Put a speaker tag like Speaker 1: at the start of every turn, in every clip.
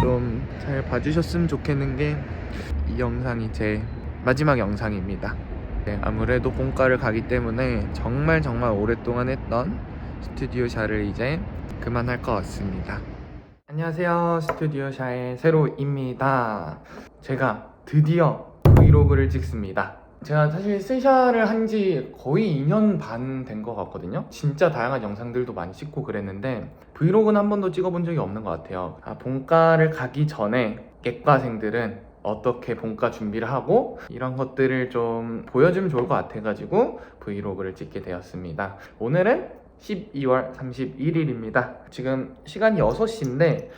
Speaker 1: 좀 잘 봐주셨으면 좋겠는 게 이 영상이 제 마지막 영상입니다. 네, 아무래도 본가를 가기 때문에 정말 정말 오랫동안 했던 스튜디오 샤를 이제 그만할 것 같습니다. 안녕하세요. 스튜디오 샤의 세로입니다. 제가 드디어 브이로그를 찍습니다. 제가 사실 스샤를 한 지 거의 2년 반 된 것 같거든요. 진짜 다양한 영상들도 많이 찍고 그랬는데 브이로그는 한 번도 찍어본 적이 없는 것 같아요. 아, 본가를 가기 전에 객과생들은 어떻게 본가 준비를 하고 이런 것들을 좀 보여주면 좋을 것 같아가지고 브이로그를 찍게 되었습니다. 오늘은 12월 31일입니다. 지금 시간이 6시인데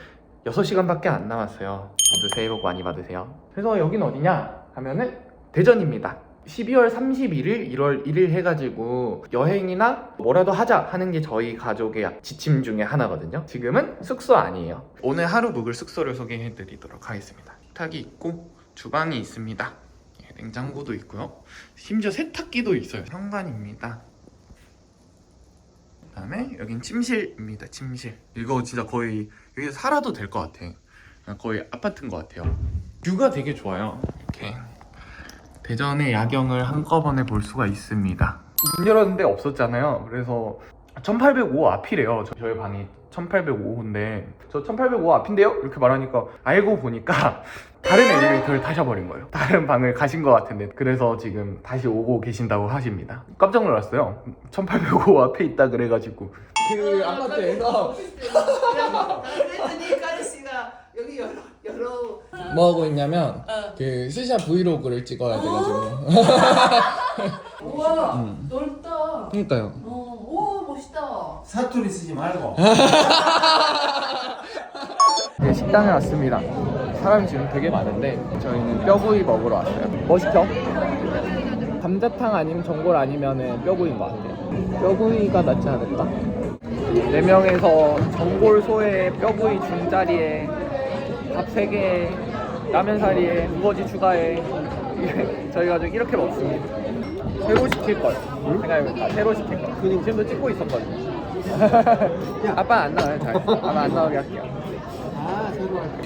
Speaker 1: 6시간밖에 안 남았어요. 모두 새해 복 많이 받으세요. 그래서 여긴 어디냐 하면은 대전입니다. 12월 31일, 1월 1일 해가지고 여행이나 뭐라도 하자 하는 게 저희 가족의 지침 중에 하나거든요. 지금은 숙소 아니에요. 오늘 하루 묵을 숙소를 소개해드리도록 하겠습니다. 식탁이 있고 주방이 있습니다. 예, 냉장고도 있고요. 심지어 세탁기도 있어요. 현관입니다. 그다음에 여긴 침실입니다. 침실. 이거 진짜 거의 여기서 살아도 될 것 같아. 거의 아파트인 것 같아요. 뷰가 되게 좋아요. 이렇게 대전의 야경을 한꺼번에 볼 수가 있습니다. 문 열었는데 없었잖아요. 그래서 1805 앞이래요. 저- 저희 방이 1805인데 저 1805 앞인데요? 이렇게 말하니까 알고 보니까 다른 엘리베이터를 타셔버린 거예요. 다른 방을 가신 것 같은데 그래서 지금 다시 오고 계신다고 하십니다. 깜짝 놀랐어요. 1805 앞에 있다 그래가지고 그 아파트에서
Speaker 2: 그랬더니 까르 씨가 여기 여러 여러
Speaker 1: 뭐 하고 있냐면
Speaker 2: 어.
Speaker 1: 그 스샤 브이로그를 찍어야 돼가지고
Speaker 2: 우와
Speaker 1: 음.
Speaker 2: 넓다.
Speaker 1: 그러니까요.
Speaker 2: 어, 오 멋있다.
Speaker 3: 사투리 쓰지 말고
Speaker 1: 네, 식당에 왔습니다. 사람이 지금 되게 많은데 저희는 뼈구이 먹으러 왔어요. 뭐 시켜? 감자탕 아니면 전골 아니면 뼈구이인 것 같아요. 뼈구이가 낫지 않을까? 4명에서 전골 소에 뼈구이 중짜리에 밥 3개에 라면 사리에 우거지 추가에 이게 저희 가족 이렇게 먹습니다. 새로 시킬 걸 생각해보니까 새로 시킬 걸. 지금도 찍고 있었거든요. 아빠 안 나와요 잘. 아빠 안 나오게 할게요.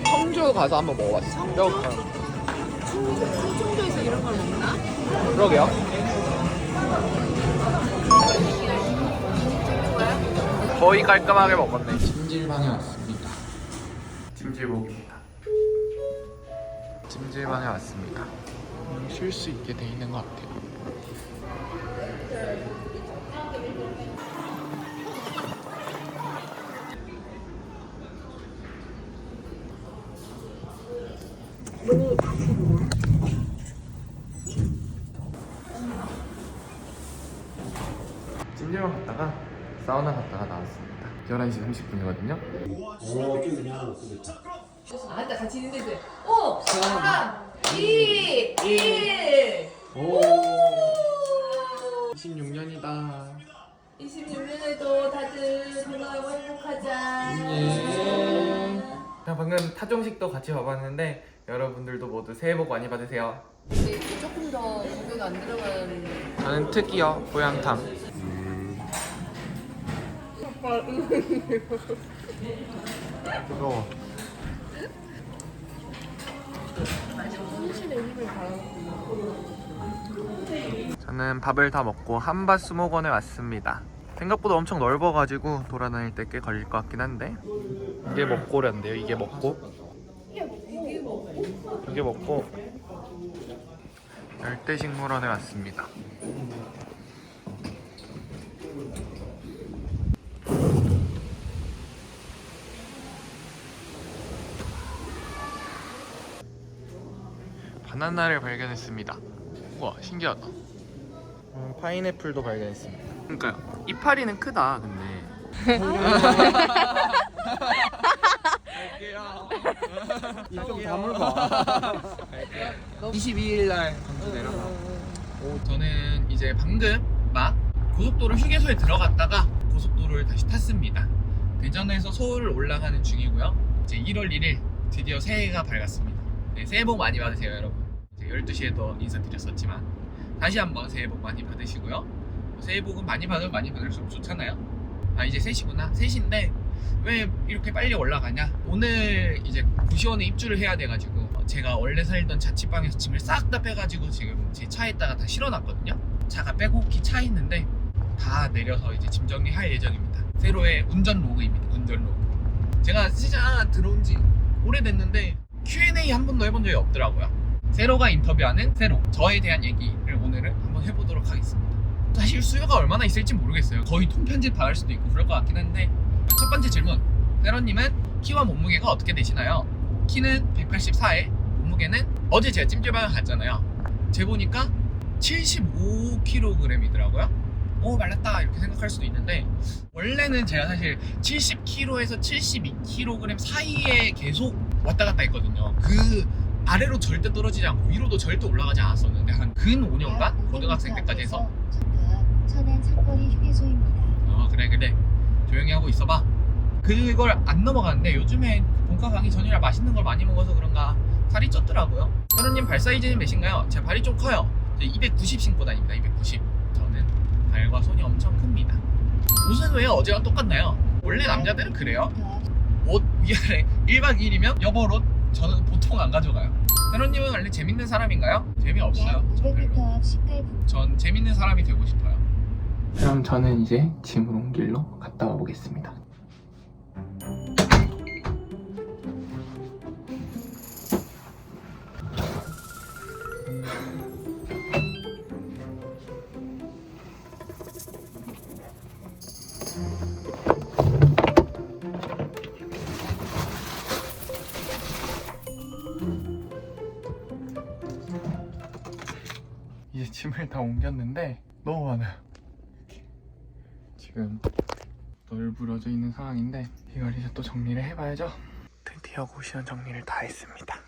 Speaker 1: 청주 가서 한번 먹어봤어. 뼈.
Speaker 2: 충청도에서 이런 걸 먹나?
Speaker 1: 그러게요. 거의 깔끔하게 먹었네. 찜질방에 왔습니다. 찜질복입니다. 찜질방에 왔습니다. 쉴 수 있게 돼 있는 것 같아요. 찜질방 갔다가 사우나 갔다가 나왔습니다. 11시 30분이거든요.
Speaker 3: 오 그냥 그렇다
Speaker 2: 아, 맞다 같이 있는데. 오, 3, 2, 1.
Speaker 1: 오. 26년이다.
Speaker 2: 26년에도 다들 건강하고 행복하자.
Speaker 1: 예. 자, 방금 타종식도 같이 봐봤는데 여러분들도 모두 새해 복 많이 받으세요.
Speaker 2: 근데 조금 더 고기가 안 들어간.
Speaker 1: 저는 특이요 보양탕. 뜨거워. 저는 밥을 다 먹고 한밭 수목원에 왔습니다. 생각보다 엄청 넓어가지고 돌아다닐 때 꽤 걸릴 것 같긴 한데 이게 먹고란데요. 이게 먹고 이게 먹고 열대식물원에 왔습니다. 바나나를 발견했습니다. 우와 신기하다. 음, 파인애플도 발견했습니다. 그러니까요. 이파리는 크다 근데. 갈게요. 입좀 다물봐. 22일 날 전주 내려가고. 저는 이제 방금 막 고속도로 휴게소에 들어갔다가 고속도로를 다시 탔습니다. 대전에서 서울 올라가는 중이고요. 이제 1월 1일 드디어 새해가 밝았습니다. 네, 새해 복 많이 받으세요, 여러분. 이제 12시에도 인사드렸었지만 다시 한번 새해 복 많이 받으시고요. 새해 복은 많이 받으면 많이 받을수록 좋잖아요. 아 이제 3시구나. 3시인데 왜 이렇게 빨리 올라가냐? 오늘 이제 구시원에 입주를 해야 돼가지고 제가 원래 살던 자취방에서 짐을 싹 다 빼가지고 지금 제 차에다가 다 실어놨거든요. 차가 빼곡히 차 있는데 다 내려서 이제 짐 정리할 예정입니다. 세로의 운전 로그입니다. 운전 로그. 제가 시장 들어온 지 오래됐는데 Q&A 한 번도 해본 적이 없더라고요. 세로가 인터뷰하는 세로. 저에 대한 얘기를 오늘은 한번 해보도록 하겠습니다. 사실 수요가 얼마나 있을지 모르겠어요. 거의 통편집 다할 수도 있고 그럴 것 같긴 한데 첫 번째 질문. 세로님은 키와 몸무게가 어떻게 되시나요? 키는 184에 몸무게는 어제 제가 찜질방을 갔잖아요. 재보니까 75kg이더라고요. 오 말랐다 이렇게 생각할 수도 있는데 원래는 제가 사실 70kg에서 72kg 사이에 계속 왔다 갔다 했거든요. 그 아래로 절대 떨어지지 않고 위로도 절대 올라가지 않았었는데 한 근 5년간 고등학생 때까지 해서.
Speaker 4: 천안 삼거리 휴게소입니다.
Speaker 1: 어 그래 그래. 조용히 하고 있어봐. 그걸 안 넘어가는데 요즘에 본가 가기 전이라 맛있는 걸 많이 먹어서 그런가. 살이 쪘더라고요. 현우님 발 사이즈는 몇인가요? 제 발이 좀 커요. 제290 신고 다닙니다. 290 저는 발과 손이 엄청 큽니다. 옷은 왜 어제와 똑같나요? 원래 남자들은 그래요? 옷 위아래 1박 2일이면 여벌옷 저는 보통 안 가져가요 현우님은 원래 재밌는 사람인가요? 재미없어요 약저 별로
Speaker 4: 500m 앞 식갈
Speaker 1: 부전 재밌는 사람이 되고 싶어요. 그럼 저는 이제 짐을 옮길러 갔다 와 보겠습니다. 이제 짐을 다 옮겼는데 너무 많아요. 지금 널브러져 있는 상황인데 이걸 이제 또 정리를 해봐야죠. 드디어 고시원 정리를 다 했습니다.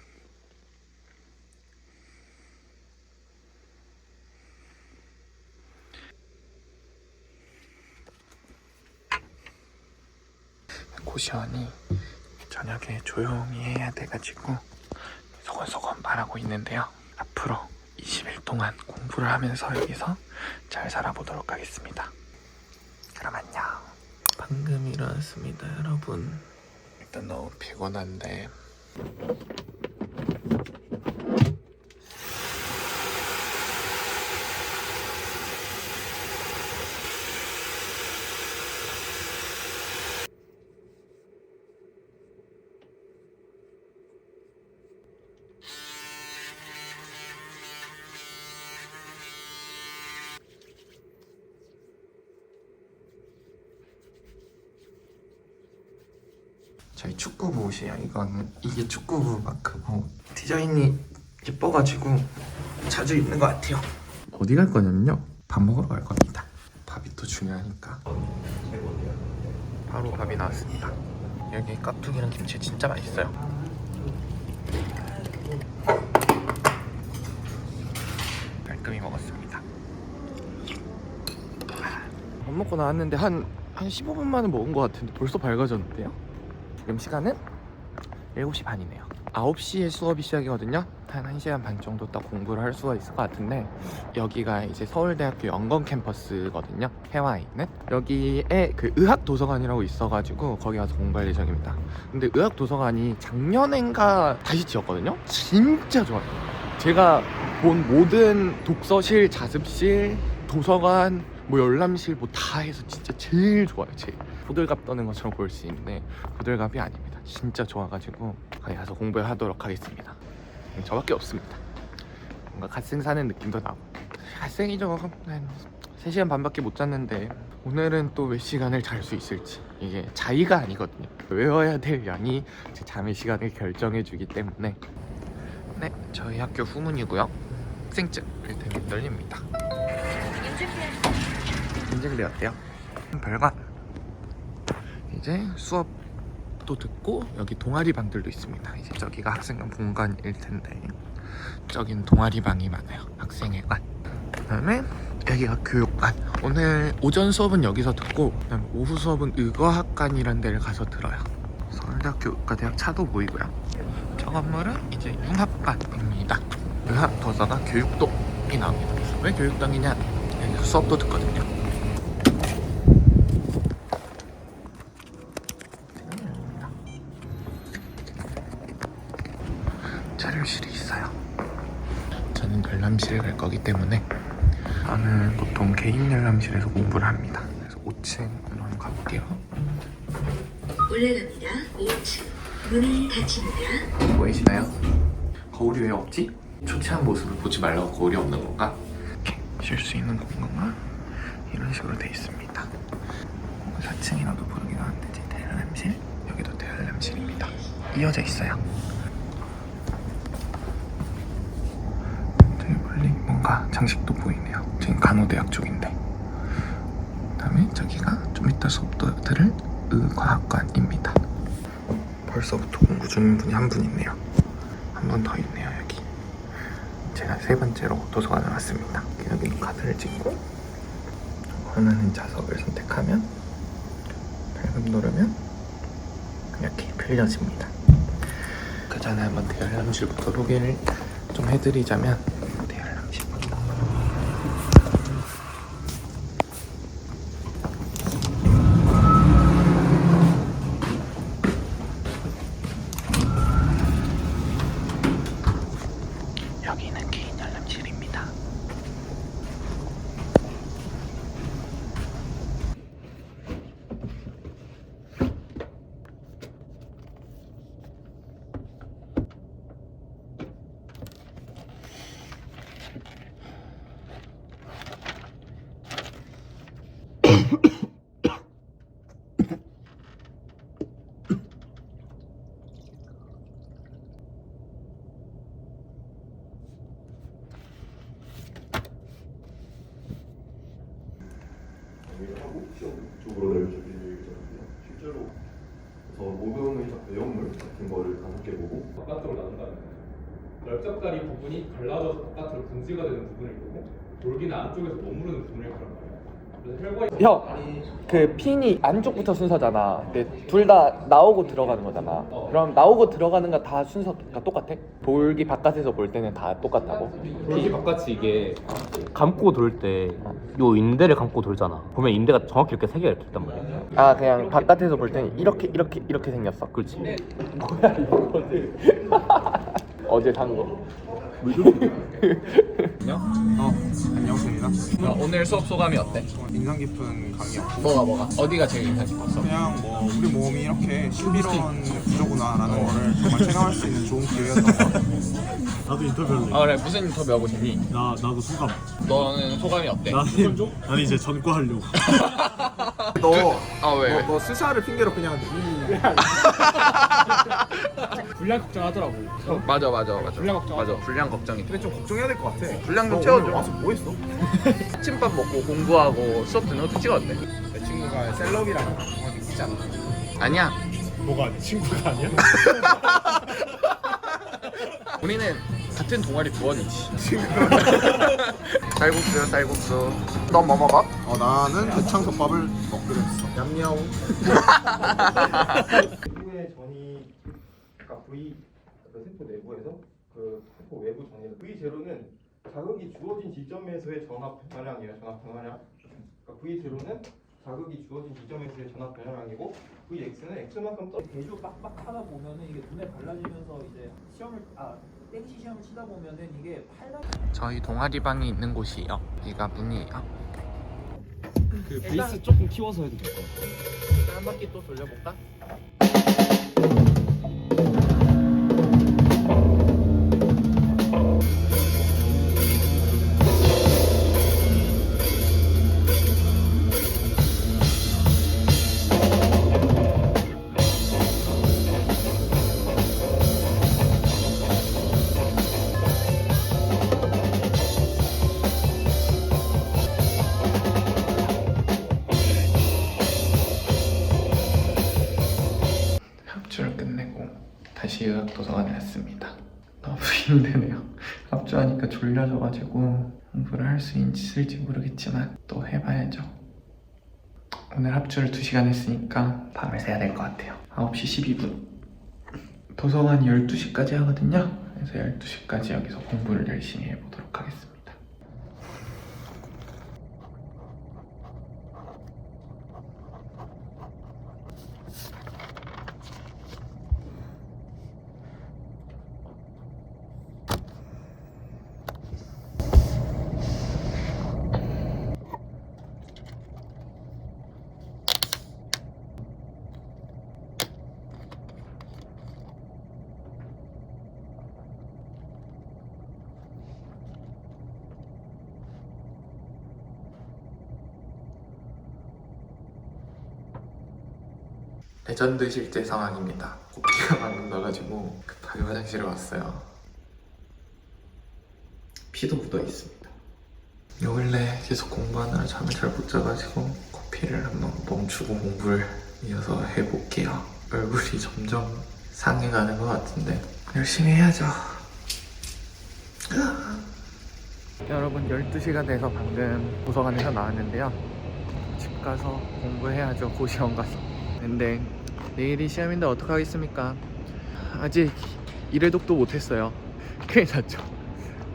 Speaker 1: 고시원이 저녁에 조용히 해야 돼가지고 소곤소곤 말하고 있는데요. 앞으로 20일 동안 공부를 하면서 여기서 잘 살아보도록 하겠습니다. 그럼 안녕. 방금 일어났습니다, 여러분. 일단 너무 피곤한데. 저희 축구부 옷이에요. 이건 이게 축구부 마크고 디자인이 예뻐가지고 자주 입는 것 같아요. 어디 갈 거냐면요. 밥 먹으러 갈 겁니다. 밥이 또 중요하니까. 바로 밥이 나왔습니다. 여기 깍두기랑 김치 진짜 맛있어요. 깔끔히 먹었습니다. 밥 먹고 나왔는데 한, 한 15분 만에 먹은 것 같은데 벌써 밝아졌는데요? 지금 시간은 7시 반이네요. 9시에 수업이 시작이거든요. 한 1시간 반 정도 딱 공부를 할 수가 있을 것 같은데 여기가 이제 서울대학교 연건 캠퍼스거든요. 해와에 있는. 여기에 그 의학 도서관이라고 있어가지고 거기 가서 공부할 예정입니다. 근데 의학 도서관이 작년엔가 다시 지었거든요. 진짜 좋아요. 제가 본 모든 독서실, 자습실, 도서관, 뭐 열람실 뭐 다 해서 진짜 제일 좋아요 제일. 호들갑 떠는 것처럼 볼수 있는데 호들갑이 아닙니다 진짜 좋아가지고 거기 가서 공부하도록 하겠습니다. 음, 저밖에 없습니다. 뭔가 갓생 사는 느낌도 나고. 갓생이죠. 한 3시간 반밖에 못 잤는데 오늘은 또 몇 시간을 잘 수 있을지. 이게 자의가 아니거든요. 외워야 될 양이 제 잠의 시간을 결정해 주기 때문에. 네 저희 학교 후문이고요. 학생증 일단 떨립니다. 인증대 어때요? 별관 이제 수업 도 듣고 여기 동아리 방들도 있습니다. 이제 저기가 학생관 본관일 텐데 저기는 동아리 방이 많아요. 학생회관. 그다음에 여기가 교육관. 오늘 오전 수업은 여기서 듣고 그다음에 오후 수업은 의과학관이라는 데를 가서 들어요. 서울대학교 의과대학 차도 보이고요. 건물은 이제 융합관입니다. 융합 도서가 교육동이 나옵니다. 왜 교육동이냐? 여기서 수업도 듣거든요. 자료실이 있어요. 저는 열람실에 갈 거기 때문에 저는 보통 개인 열람실에서 공부를 합니다. 그래서 5층으로 한번 가볼게요.
Speaker 4: 올라갑니다. 5층. 문을 닫힙니다.
Speaker 1: 보이시나요? 거울이 왜 없지? 초췌한 모습을 보지 말라고 거울이 없는 건가? 이렇게 쉴 수 있는 공간가 이런 식으로 돼 있습니다. 4층이라도 부르긴 하는데 제 대관람실 여기도 대관람실입니다. 이어져 있어요. 되게 멀리 장식도 보이네요. 지금 간호대학 쪽인데. 그다음에 저기가 좀 이따 수업도 들을 의과학관입니다. 벌써부터 공부 중인 분이 한 분 있네요. 한번더 있네요 여기. 제가 세 번째로 도서관을 왔습니다. 여기는 카드를 찍고 원하는 좌석을 선택하면 밝음 누르면 이렇게 빌려집니다. 그 전에 한번 대열람실부터 소개를 좀 해드리자면 대열람실부터 여기는 개인 열람실입니다.
Speaker 5: 하고 시험 쪽으로 낼 준비되어 있거든요. 실제로 저 모병의 내용물 같은 거를 개 보고
Speaker 6: 바깥으로 나눈다는 거죠. 넓적다리 부분이 갈라져서 바깥으로 분지가 되는 부분일 거고 돌기는 안쪽에서 머무르는 말이에요. 그래서 혈관이
Speaker 1: 형, 그 핀이 안쪽부터 순서잖아. 근데 둘 다 나오고 들어가는 거잖아. 그럼 나오고 들어가는 거 다 순서가 똑같아? 돌기 바깥에서 볼 때는 다 똑같다고?
Speaker 7: 돌기 바깥이 이게 감고 돌 때 요 인대를 감고 돌잖아. 보면 인대가 정확히 이렇게 세 개가 이렇게 있단 말이야.
Speaker 1: 아 그냥 바깥에서 볼 때는 이렇게 이렇게 이렇게 생겼어.
Speaker 7: 그렇지.
Speaker 1: 뭐야 이거는? 어제 산 거. 안녕?
Speaker 8: 어, 안녕하십니까.
Speaker 1: 오늘 수업 소감이 어때?
Speaker 8: 인상 깊은 강의였고
Speaker 1: 뭐가 뭐가? 어디가 제일 인상 깊었어?
Speaker 8: 그냥 뭐 우리 몸이 이렇게 11원 구조구나라는 거를 정말 체감할 수 있는 좋은 기회였던 것 같아요.
Speaker 3: 나도 인터뷰할래.
Speaker 1: 아 그래 무슨 인터뷰 하고 싶니?
Speaker 3: 나 나도 소감.
Speaker 1: 너는 소감이 어때?
Speaker 3: 나는 나는 이제 전과 하려고.
Speaker 8: 너,
Speaker 1: 아 왜?
Speaker 8: 너, 너 스샤를 핑계로 그냥 이
Speaker 6: 분량 걱정하더라고.
Speaker 1: 맞아 맞아 맞아
Speaker 6: 분량 걱정.
Speaker 1: 맞아 분량 걱정이 돼
Speaker 8: 근데 좀 걱정해야 될 것 같아.
Speaker 1: 분량 좀
Speaker 8: 너
Speaker 1: 채워줘.
Speaker 8: 오늘 와서 뭐 했어?
Speaker 1: 아침밥 먹고 공부하고 수업 듣는 것도 찍었대
Speaker 8: 내 친구가 셀럽이랑 정확히 쓰지 않나?
Speaker 1: 아니야
Speaker 3: 뭐가 아니 친구가 아니야?
Speaker 1: 우리는 같은 동아리 부원이지 쌀국수요 쌀국수 넌 뭐 먹어?
Speaker 8: 어, 나는 대창덮밥을 먹기로 했어. 얌야오.
Speaker 5: 후의 전이 그러니까 V 그 세포 내부에서 그 세포 외부 전이 V 제로는 자극이 주어진 지점에서의 전압 변화량이에요. 전압 변화량. 그러니까 V 제로는 자극이 주어진 지점에서의 전압 변화량이고 Vx는 x만큼 떠.
Speaker 9: 계속 빡빡 하다 보면은 이게 눈에 발라지면서 이제 시험을 아 땡시 시험을 치다 보면은 이게 팔라
Speaker 1: 저희 동아리 방이 있는 곳이에요 여기가 문이에요
Speaker 7: 그 베이스 조금 키워서 해도 될 것 같아.
Speaker 1: 한 바퀴 또 돌려볼까? 힘드네요. 합주하니까 졸려져가지고 공부를 할 수 있을지 모르겠지만 또 해봐야죠. 오늘 합주를 2시간 했으니까 밤을 새야 될 것 같아요. 9시 12분. 도서관이 12시까지 하거든요. 그래서 12시까지 여기서 공부를 열심히 해보도록 하겠습니다. 레전드 실제 상황입니다. 코피가 방금 나가지고 급하게 화장실에 왔어요. 피도 묻어 있습니다. 요 근래 계속 공부하느라 잠을 잘 못 자가지고 커피를 한번 멈추고 공부를 이어서 해볼게요. 얼굴이 점점 상해가는 것 같은데 열심히 해야죠. 여러분 12시가 돼서 방금 도서관에서 나왔는데요. 집 가서 공부해야죠. 고시원 가서. 근데 내일이 시험인데 어떡하겠습니까? 아직 일회독도 못했어요. 큰일 났죠.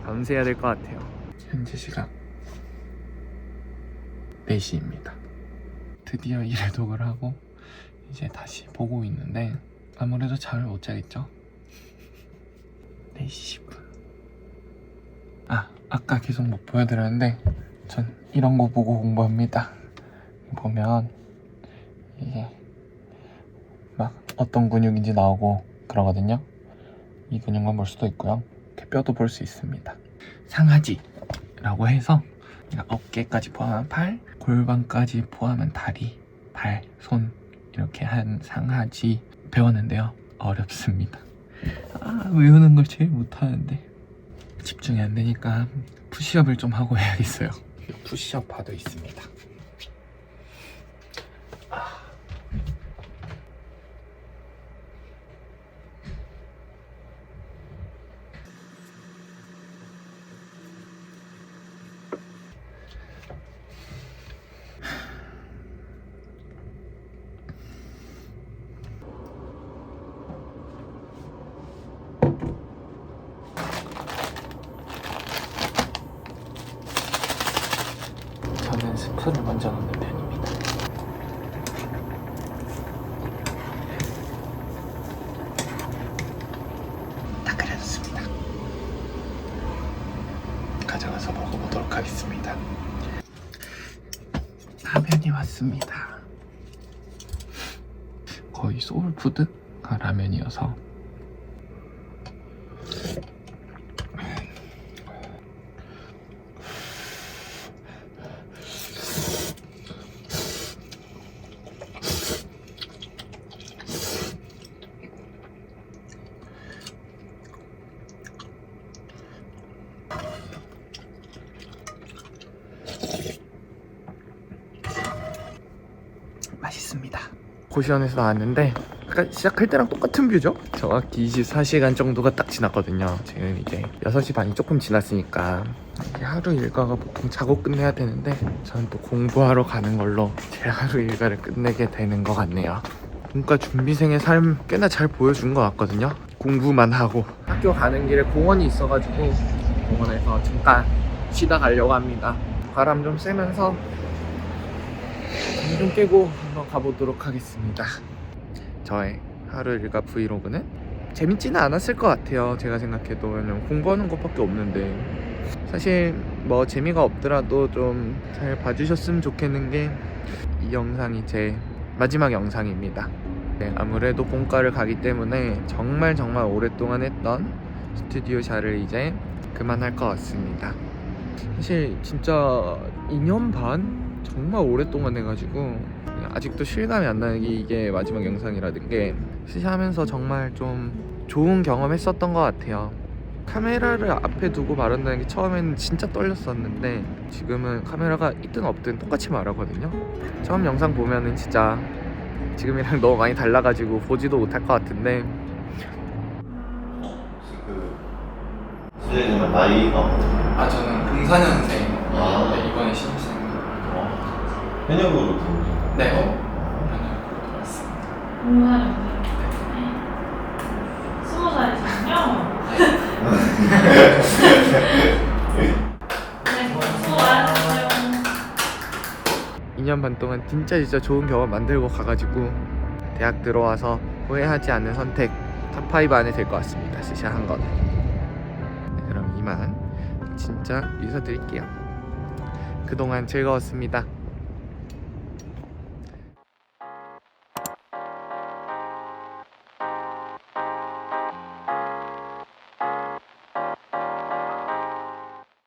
Speaker 1: 밤새야 될 것 같아요. 현재 시각 4시입니다. 드디어 일회독을 하고 이제 다시 보고 있는데 아무래도 잠을 못 자겠죠? 4시 10분. 아, 아까 계속 못 보여드렸는데 전 이런 거 보고 공부합니다. 보면 이게 막 어떤 근육인지 나오고 그러거든요. 이 근육만 볼 수도 있고요. 뼈도 볼 수 있습니다. 상하지라고 해서 어깨까지 포함한 팔, 골반까지 포함한 다리, 발, 손 이렇게 한 상하지 배웠는데요. 어렵습니다. 아, 외우는 걸 제일 못하는데 집중이 안 되니까 푸시업을 좀 하고 해야겠어요. 푸시업 바도 있습니다. 저는 스푼을 먼저 넣는 편입니다. 다 끓였습니다. 가져가서 먹어보도록 하겠습니다. 왔습니다. 거의 소울푸드가 라면이어서 맛있습니다. 고시원에서 나왔는데 아까 시작할 때랑 똑같은 뷰죠? 정확히 24시간 정도가 딱 지났거든요. 지금 이제 6시 반이 조금 지났으니까 하루 일과가 보통 자고 끝내야 되는데 저는 또 공부하러 가는 걸로 제 하루 일과를 끝내게 되는 것 같네요. 문과 준비생의 삶 꽤나 잘 보여준 것 같거든요. 공부만 하고 학교 가는 길에 공원이 있어가지고 공원에서 잠깐 쉬다 가려고 합니다. 바람 좀 쐬면서 잠 좀 깨고 한번 가보도록 하겠습니다. 저의 하루 일과 브이로그는 재밌지는 않았을 것 같아요. 제가 생각해도 왜냐면 공부하는 것밖에 없는데 사실 뭐 재미가 없더라도 좀 잘 봐주셨으면 좋겠는 게 이 영상이 제 마지막 영상입니다. 네, 아무래도 본과를 가기 때문에 정말 정말 오랫동안 했던 스튜디오 샤를 이제 그만할 것 같습니다. 사실 진짜 2년 반 정말 오랫동안 해가지고 아직도 실감이 안 나는 게 이게 마지막 영상이라는 게 시시하면서 정말 좀 좋은 경험했었던 것 같아요. 카메라를 앞에 두고 말한다는 게 처음에는 진짜 떨렸었는데 지금은 카메라가 있든 없든 똑같이 말하거든요. 처음 영상 보면은 진짜 지금이랑 너무 많이 달라가지고 보지도 못할 것 같은데
Speaker 10: 선생님 나이가
Speaker 1: 아 저는 04년생
Speaker 10: 아.
Speaker 1: 이번에 신입생
Speaker 10: 현역으로 들어오신
Speaker 1: 네.
Speaker 2: 수고하셨어요.
Speaker 1: 2년 반 동안 진짜 진짜 좋은 경험 만들고 가가지고 대학 들어와서 후회하지 않는 선택 탑5 안에 들것 같습니다 진짜 한 거는 네, 그럼 이만 진짜 인사드릴게요 그동안 즐거웠습니다